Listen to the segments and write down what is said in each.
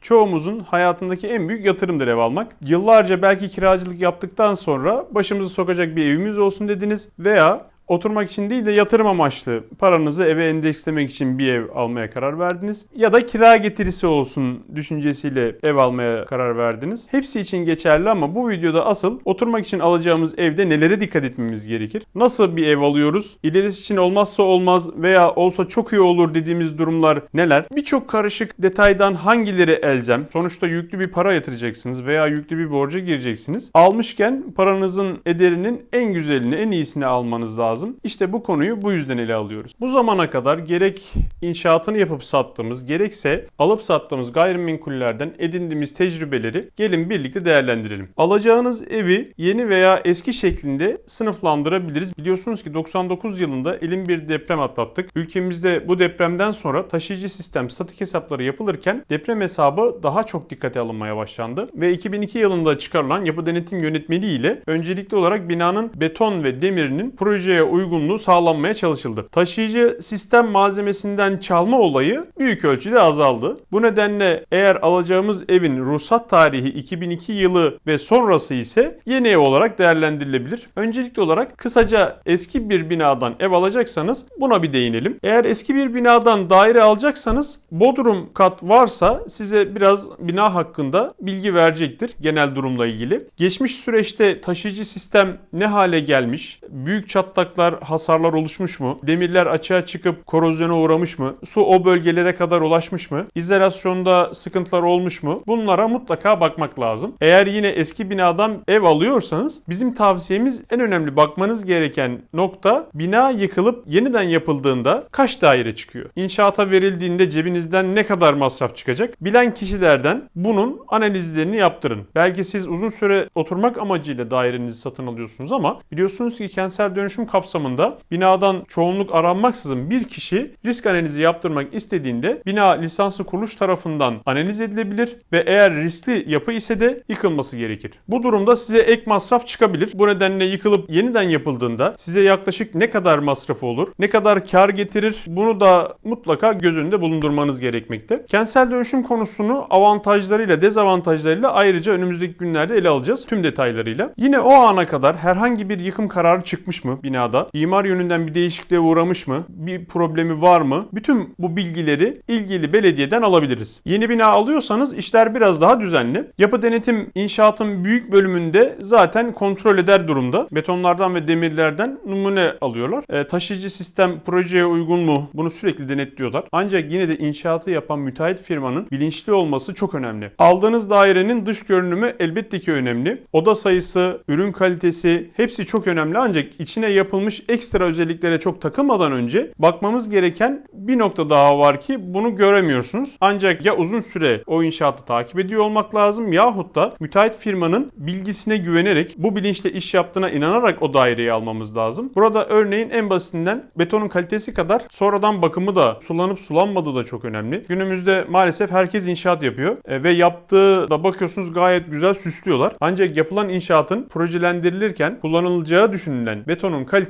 Çoğumuzun hayatındaki en büyük yatırımdır ev almak. Yıllarca belki kiracılık yaptıktan sonra başımızı sokacak bir evimiz olsun dediniz veya oturmak için değil de yatırım amaçlı paranızı eve endekslemek için bir ev almaya karar verdiniz. Ya da kira getirisi olsun düşüncesiyle ev almaya karar verdiniz. Hepsi için geçerli ama bu videoda asıl oturmak için alacağımız evde nelere dikkat etmemiz gerekir? Nasıl bir ev alıyoruz? İlerisi için olmazsa olmaz veya olsa çok iyi olur dediğimiz durumlar neler? Birçok karışık detaydan hangileri elzem? Sonuçta yüklü bir para yatıracaksınız veya yüklü bir borca gireceksiniz. Almışken paranızın ederinin en güzelini, en iyisini almanız lazım. İşte bu konuyu bu yüzden ele alıyoruz. Bu zamana kadar gerek inşaatını yapıp sattığımız, gerekse alıp sattığımız gayrimenkullerden edindiğimiz tecrübeleri gelin birlikte değerlendirelim. Alacağınız evi yeni veya eski şeklinde sınıflandırabiliriz. Biliyorsunuz ki 99 yılında elin bir deprem atlattık. Ülkemizde bu depremden sonra taşıyıcı sistem statik hesapları yapılırken deprem hesabı daha çok dikkate alınmaya başlandı. Ve 2002 yılında çıkarılan yapı denetim yönetmeliği ile öncelikli olarak binanın beton ve demirinin projeye uygunluğu sağlanmaya çalışıldı. Taşıyıcı sistem malzemesinden çalma olayı büyük ölçüde azaldı. Bu nedenle eğer alacağımız evin ruhsat tarihi 2002 yılı ve sonrası ise yeni ev olarak değerlendirilebilir. Öncelikli olarak kısaca eski bir binadan ev alacaksanız buna bir değinelim. Eğer eski bir binadan daire alacaksanız bodrum kat varsa size biraz bina hakkında bilgi verecektir genel durumla ilgili. Geçmiş süreçte taşıyıcı sistem ne hale gelmiş? Büyük çatlaklar, hasarlar oluşmuş mu? Demirler açığa çıkıp korozyona uğramış mı? Su o bölgelere kadar ulaşmış mı? İzolasyonda sıkıntılar olmuş mu? Bunlara mutlaka bakmak lazım. Eğer yine eski binadan ev alıyorsanız bizim tavsiyemiz en önemli bakmanız gereken nokta bina yıkılıp yeniden yapıldığında kaç daire çıkıyor? İnşaata verildiğinde cebinizden ne kadar masraf çıkacak? Bilen kişilerden bunun analizlerini yaptırın. Belki siz uzun süre oturmak amacıyla dairenizi satın alıyorsunuz ama biliyorsunuz ki kentsel dönüşüm kapsamında binadan çoğunluk aranmaksızın bir kişi risk analizi yaptırmak istediğinde bina lisanslı kuruluş tarafından analiz edilebilir ve eğer riskli yapı ise de yıkılması gerekir. Bu durumda size ek masraf çıkabilir. Bu nedenle yıkılıp yeniden yapıldığında size yaklaşık ne kadar masrafı olur, ne kadar kar getirir bunu da mutlaka göz önünde bulundurmanız gerekmekte. Kentsel dönüşüm konusunu avantajlarıyla dezavantajlarıyla ayrıca önümüzdeki günlerde ele alacağız tüm detaylarıyla. Yine o ana kadar herhangi bir yıkım kararı çıkmış mı binada? İmar yönünden bir değişikliğe uğramış mı? Bir problemi var mı? Bütün bu bilgileri ilgili belediyeden alabiliriz. Yeni bina alıyorsanız işler biraz daha düzenli. Yapı denetim inşaatın büyük bölümünde zaten kontrol eder durumda. Betonlardan ve demirlerden numune alıyorlar. E, taşıyıcı sistem projeye uygun mu? Bunu sürekli denetliyorlar. Ancak yine de inşaatı yapan müteahhit firmanın bilinçli olması çok önemli. Aldığınız dairenin dış görünümü elbette ki önemli. Oda sayısı, ürün kalitesi hepsi çok önemli ancak içine yapılmış ekstra özelliklere çok takılmadan önce bakmamız gereken bir nokta daha var ki bunu göremiyorsunuz. Ancak ya uzun süre o inşaatı takip ediyor olmak lazım yahut da müteahhit firmanın bilgisine güvenerek bu bilinçle iş yaptığına inanarak o daireyi almamız lazım. Burada örneğin en basitinden betonun kalitesi kadar sonradan bakımı da sulanıp sulanmadığı da çok önemli. Günümüzde maalesef herkes inşaat yapıyor E, ve yaptığı da bakıyorsunuz gayet güzel süslüyorlar. Ancak yapılan inşaatın projelendirilirken kullanılacağı düşünülen betonun kalitesi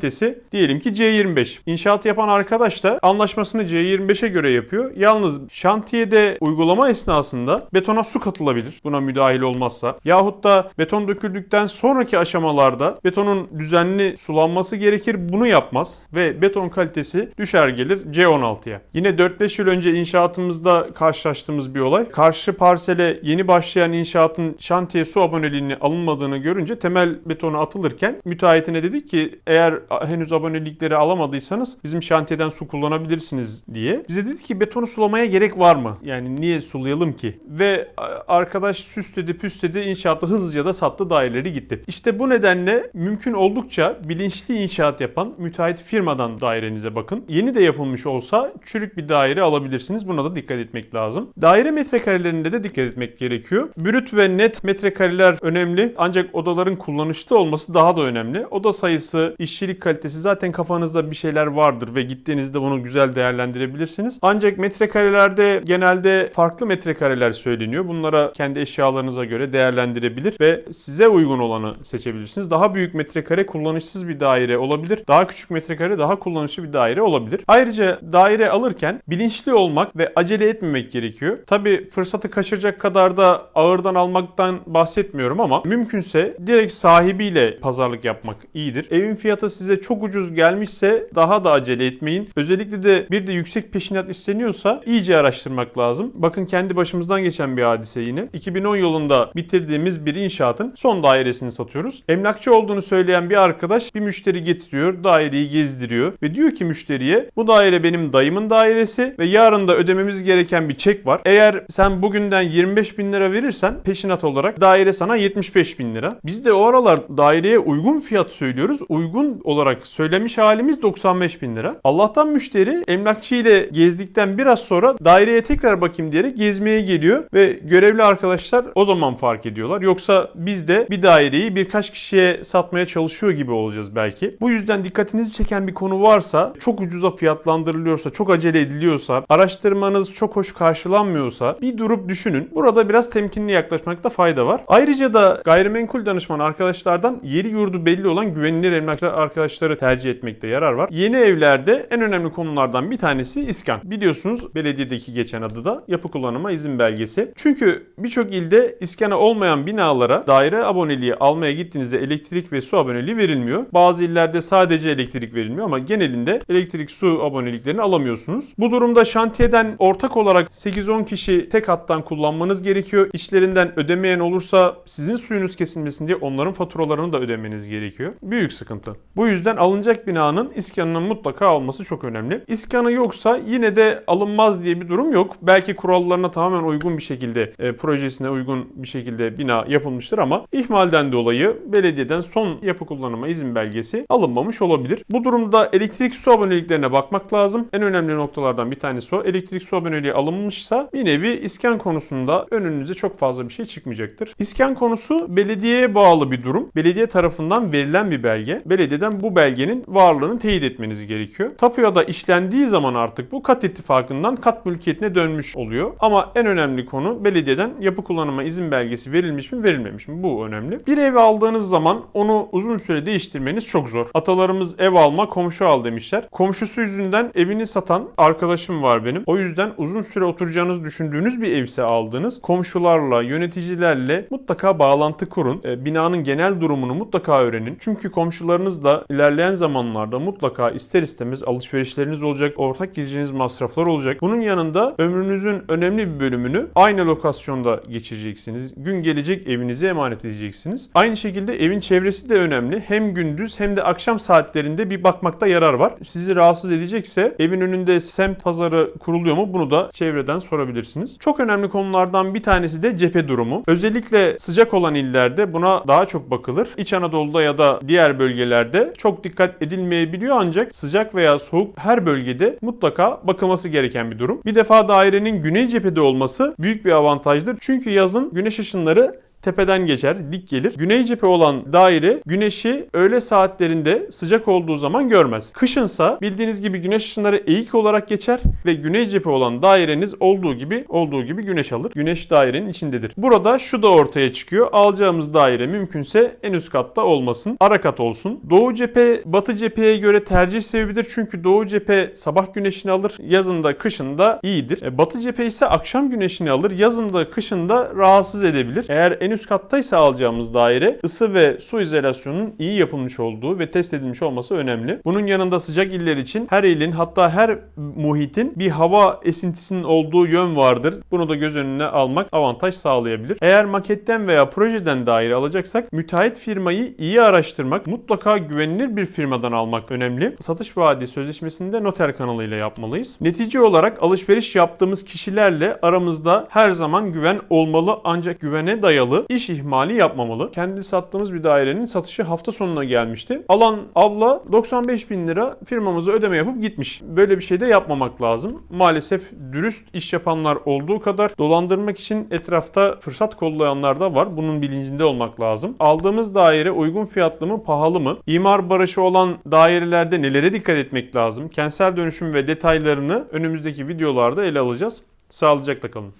diyelim ki C25. İnşaat yapan arkadaş da anlaşmasını C25'e göre yapıyor. Yalnız şantiyede uygulama esnasında betona su katılabilir buna müdahil olmazsa. Yahut da beton döküldükten sonraki aşamalarda betonun düzenli sulanması gerekir. Bunu yapmaz ve beton kalitesi düşer gelir C16'ya. Yine 4-5 yıl önce inşaatımızda karşılaştığımız bir olay. Karşı parsele yeni başlayan inşaatın şantiye su aboneliğini alınmadığını görünce temel betonu atılırken müteahhitine dedik ki eğer henüz abonelikleri alamadıysanız bizim şantiyeden su kullanabilirsiniz diye. Bize dedi ki betonu sulamaya gerek var mı? Yani niye sulayalım ki? Ve arkadaş süsledi püsledi inşaatı hızlıca da sattı daireleri gitti. İşte bu nedenle mümkün oldukça bilinçli inşaat yapan müteahhit firmadan dairenize bakın. Yeni de yapılmış olsa çürük bir daire alabilirsiniz. Buna da dikkat etmek lazım. Daire metrekarelerinde de dikkat etmek gerekiyor. Brüt ve net metrekareler önemli ancak odaların kullanışlı olması daha da önemli. Oda sayısı, işçilik kalitesi zaten kafanızda bir şeyler vardır ve gittiğinizde bunu güzel değerlendirebilirsiniz. Ancak metrekarelerde genelde farklı metrekareler söyleniyor. Bunlara kendi eşyalarınıza göre değerlendirebilir ve size uygun olanı seçebilirsiniz. Daha büyük metrekare kullanışsız bir daire olabilir. Daha küçük metrekare daha kullanışlı bir daire olabilir. Ayrıca daire alırken bilinçli olmak ve acele etmemek gerekiyor. Tabi fırsatı kaçıracak kadar da ağırdan almaktan bahsetmiyorum ama mümkünse direkt sahibiyle pazarlık yapmak iyidir. Evin fiyatı size çok ucuz gelmişse daha da acele etmeyin. Özellikle de bir de yüksek peşinat isteniyorsa iyice araştırmak lazım. Bakın kendi başımızdan geçen bir hadise yine. 2010 yılında bitirdiğimiz bir inşaatın son dairesini satıyoruz. Emlakçı olduğunu söyleyen bir arkadaş bir müşteri getiriyor, daireyi gezdiriyor ve diyor ki müşteriye bu daire benim dayımın dairesi ve yarın da ödememiz gereken bir çek var. Eğer sen bugünden 25 bin lira verirsen peşinat olarak daire sana 75 bin lira. Biz de o aralar daireye uygun fiyat söylüyoruz. Uygun olarak söylemiş halimiz 95 bin lira. Allah'tan müşteri emlakçı ile gezdikten biraz sonra daireye tekrar bakayım diyerek gezmeye geliyor ve görevli arkadaşlar o zaman fark ediyorlar. Yoksa biz de bir daireyi birkaç kişiye satmaya çalışıyor gibi olacağız belki. Bu yüzden dikkatinizi çeken bir konu varsa, çok ucuza fiyatlandırılıyorsa, çok acele ediliyorsa, araştırmanız çok hoş karşılanmıyorsa bir durup düşünün. Burada biraz temkinli yaklaşmakta fayda var. Ayrıca da gayrimenkul danışmanı arkadaşlardan yeri yurdu belli olan güvenilir emlakçı arkadaşları tercih etmekte yarar var. Yeni evlerde en önemli konulardan bir tanesi iskan. Biliyorsunuz belediyedeki geçen adı da yapı kullanıma izin belgesi. Çünkü birçok ilde iskana olmayan binalara daire aboneliği almaya gittiğinizde elektrik ve su aboneliği verilmiyor. Bazı illerde sadece elektrik verilmiyor ama genelinde elektrik su aboneliklerini alamıyorsunuz. Bu durumda şantiyeden ortak olarak 8-10 kişi tek hattan kullanmanız gerekiyor. İçlerinden ödemeyen olursa sizin suyunuz kesilmesin diye onların faturalarını da ödemeniz gerekiyor. Büyük sıkıntı. Bu yüzden alınacak binanın iskanının mutlaka olması çok önemli. İskanı yoksa yine de alınmaz diye bir durum yok. Belki kurallarına tamamen uygun bir şekilde, e, projesine uygun bir şekilde bina yapılmıştır ama ihmalden dolayı belediyeden son yapı kullanıma izin belgesi alınmamış olabilir. Bu durumda elektrik su aboneliklerine bakmak lazım. En önemli noktalardan bir tanesi o. Elektrik su aboneliği alınmışsa bir nevi iskan konusunda önünüze çok fazla bir şey çıkmayacaktır. İskan konusu belediyeye bağlı bir durum. Belediye tarafından verilen bir belge. Belediyeden bu belgenin varlığını teyit etmeniz gerekiyor. Tapuya da işlendiği zaman artık bu kat ittifakından kat mülkiyetine dönmüş oluyor. Ama en önemli konu belediyeden yapı kullanıma izin belgesi verilmiş mi verilmemiş mi? Bu önemli. Bir ev aldığınız zaman onu uzun süre değiştirmeniz çok zor. Atalarımız ev alma komşu al demişler. Komşusu yüzünden evini satan arkadaşım var benim. O yüzden uzun süre oturacağınızı düşündüğünüz bir evse aldınız. Komşularla, yöneticilerle mutlaka bağlantı kurun. E, binanın genel durumunu mutlaka öğrenin. Çünkü komşularınızla ilerleyen zamanlarda mutlaka ister istemez alışverişleriniz olacak, ortak gireceğiniz masraflar olacak. Bunun yanında ömrünüzün önemli bir bölümünü aynı lokasyonda geçireceksiniz. Gün gelecek evinize emanet edeceksiniz. Aynı şekilde evin çevresi de önemli. Hem gündüz hem de akşam saatlerinde bir bakmakta yarar var. Sizi rahatsız edecekse evin önünde semt pazarı kuruluyor mu bunu da çevreden sorabilirsiniz. Çok önemli konulardan bir tanesi de cephe durumu. Özellikle sıcak olan illerde buna daha çok bakılır. İç Anadolu'da ya da diğer bölgelerde çok dikkat edilmeyebiliyor ancak sıcak veya soğuk her bölgede mutlaka bakılması gereken bir durum. Bir defa dairenin güney cephede olması büyük bir avantajdır. Çünkü yazın güneş ışınları tepeden geçer, dik gelir. Güney cephe olan daire güneşi öğle saatlerinde sıcak olduğu zaman görmez. Kışınsa bildiğiniz gibi güneş ışınları eğik olarak geçer ve güney cephe olan daireniz olduğu gibi olduğu gibi güneş alır. Güneş dairenin içindedir. Burada şu da ortaya çıkıyor. Alacağımız daire mümkünse en üst katta olmasın. Ara kat olsun. Doğu cephe batı cepheye göre tercih sebebidir. Çünkü doğu cephe sabah güneşini alır. Yazında kışında iyidir. E, batı cephe ise akşam güneşini alır. Yazında kışında rahatsız edebilir. Eğer en üst kattaysa alacağımız daire ısı ve su izolasyonunun iyi yapılmış olduğu ve test edilmiş olması önemli. Bunun yanında sıcak iller için her ilin hatta her muhitin bir hava esintisinin olduğu yön vardır. Bunu da göz önüne almak avantaj sağlayabilir. Eğer maketten veya projeden daire alacaksak müteahhit firmayı iyi araştırmak, mutlaka güvenilir bir firmadan almak önemli. Satış vaadi sözleşmesini de noter kanalıyla yapmalıyız. Netice olarak alışveriş yaptığımız kişilerle aramızda her zaman güven olmalı ancak güvene dayalı almalı, iş ihmali yapmamalı. Kendi sattığımız bir dairenin satışı hafta sonuna gelmişti. Alan abla 95 bin lira firmamıza ödeme yapıp gitmiş. Böyle bir şey de yapmamak lazım. Maalesef dürüst iş yapanlar olduğu kadar dolandırmak için etrafta fırsat kollayanlar da var. Bunun bilincinde olmak lazım. Aldığımız daire uygun fiyatlı mı, pahalı mı? İmar barışı olan dairelerde nelere dikkat etmek lazım? Kentsel dönüşüm ve detaylarını önümüzdeki videolarda ele alacağız. Sağlıcakla kalın.